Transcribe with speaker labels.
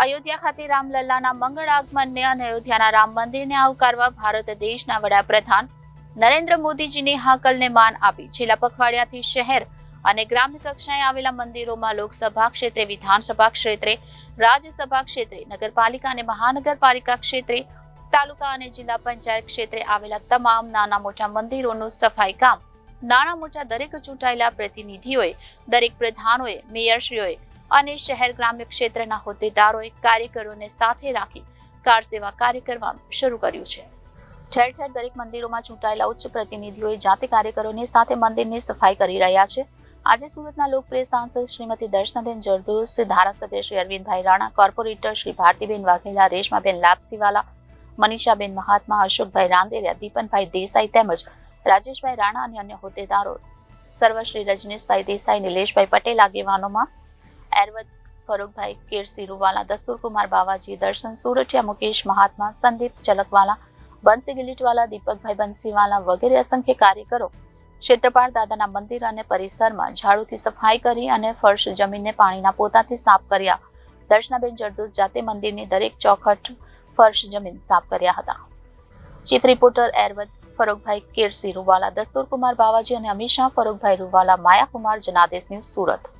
Speaker 1: અયોધ્યા ખાતે રામલલ્લાના મંગળ આગમનને અને અયોધ્યાના રામ મંદિરને આવકારવા ભારત દેશના વડાપ્રધાન નરેન્દ્ર મોદીજીની હાકલને માન આપી. છેલ્લા પખવાડિયાથી શહેર અને ગ્રામ્ય કક્ષાએ આવેલા મંદિરોમાં લોકસભા ક્ષેત્રે, વિધાનસભા ક્ષેત્રે, રાજ્યસભા ક્ષેત્રે, નગરપાલિકા અને મહાનગરપાલિકા ક્ષેત્રે, તાલુકા અને જિલ્લા પંચાયત ક્ષેત્રે આવેલા તમામ નાના મોટા મંદિરોનું સફાઈ કામ. નાના મોટા દરેક ચૂંટાયેલા પ્રતિનિધિઓએ, દરેક પ્રધાનોએ, મેયરશ્રીઓએ અને શહેર ગ્રામ્ય ક્ષેત્રના હોદ્દેદારોએ કાર્યકરોને સાથે રાખી કાર સેવા કાર્ય કરવાનું શરૂ કર્યું છે. ઠેર ઠેર દરેક મંદિરોમાં ચૂંટાયેલા ઉચ્ચ પ્રતિનિધિઓએ જાતે કાર્યકરોની સાથે મંદિરની સફાઈ કરી રહ્યા છે. આજે સુરતના લોકપ્રિય સાંસદ શ્રીમતી દર્શનાબેન જરદોસ ધારાસભ્ય શ્રી અરવિંદભાઈ રાણા, કોર્પોરેટર શ્રી ભારતીબેન વાઘેલા, રેશમાબેન લાપસીવાલા, મનીષાબેન મહાત્મા, અશોકભાઈ રાંદેરિયા, દીપનભાઈ દેસાઈ તેમજ રાજેશભાઈ રાણા અને અન્ય હોદ્દેદારો, સર્વશ્રી રજનીશભાઈ દેસાઈ, નિલેશભાઈ પટેલ આગેવાનોમાં એરવદ ફરુખભાઈ કેરસી રૂવાલા દસ્તુરકુમાર બાવાજી, દર્શન સુરઠિયા, મુકેશ મહાત્મા, સંદીપ ચલકવાલા, બંસી ગિલીટવાલા, દીપકભાઈ બંસીવાલા વગેરે અસંખ્ય કાર્યકરો ક્ષેત્રપાળ દાદાના મંદિર અને પરિસરમાં ઝાડુથી સફાઈ કરી અને ફર્શ જમીનને પાણીના પોતાથી સાફ કર્યા. દર્શનાબેન જરદોસ જાતે મંદિરની દરેક ચોખટ ફર્શ જમીન સાફ કર્યા હતા. ચીફ રિપોર્ટર એરવદ ફરુખભાઈ કેરસી રૂવાલા દસ્તુરકુમાર બાવાજી અને અમીશા ફરુખભાઈ રૂવાલા, માયાકુમાર, જનાદેશ ન્યૂઝ સુરત.